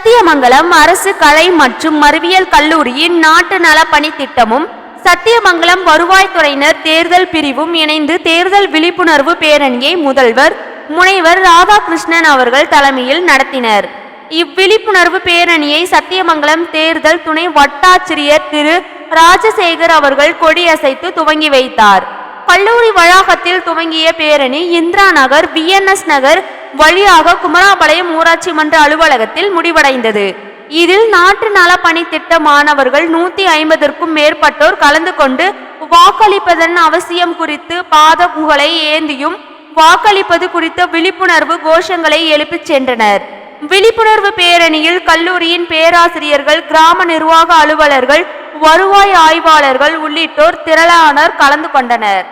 சத்தியமங்கலம் அரசு கலை மற்றும் மருவியல் கல்லூரியின் நாட்டு நல பணித்திட்டமும் சத்தியமங்கலம் வருவாய்த்துறையினர் தேர்தல் பிரிவும் இணைந்து தேர்தல் விழிப்புணர்வு பேரணியை முதல்வர் முனைவர் ராதாகிருஷ்ணன் அவர்கள் தலைமையில் நடத்தினர். இவ்விழிப்புணர்வு பேரணியை சத்தியமங்கலம் தேர்தல் துணை வட்டாச்சிரியர் திரு. ராஜசேகர் அவர்கள் கொடியசைத்து துவங்கி வைத்தார். கல்லூரி வளாகத்தில் துவங்கிய பேரணி இந்திரா நகர் பிஎன்எஸ் நகர் வழியாக குமராபாளையம் ஊராட்சி மன்ற அலுவலகத்தில் முடிவடைந்தது. இதில் நாட்டு நல பணித்திட்ட மாணவர்கள் நூத்தி ஐம்பதற்கும் மேற்பட்டோர் கலந்து கொண்டு வாக்களிப்பதன் அவசியம் குறித்து பாத புகழை ஏந்தியும் வாக்களிப்பது குறித்த விழிப்புணர்வு கோஷங்களை எழுப்பிச் சென்றனர். விழிப்புணர்வு பேரணியில் கல்லூரியின் பேராசிரியர்கள் கிராம நிர்வாக அலுவலர்கள் வருவாய் ஆய்வாளர்கள் உள்ளிட்டோர் திரளானோர் கலந்து கொண்டனர்.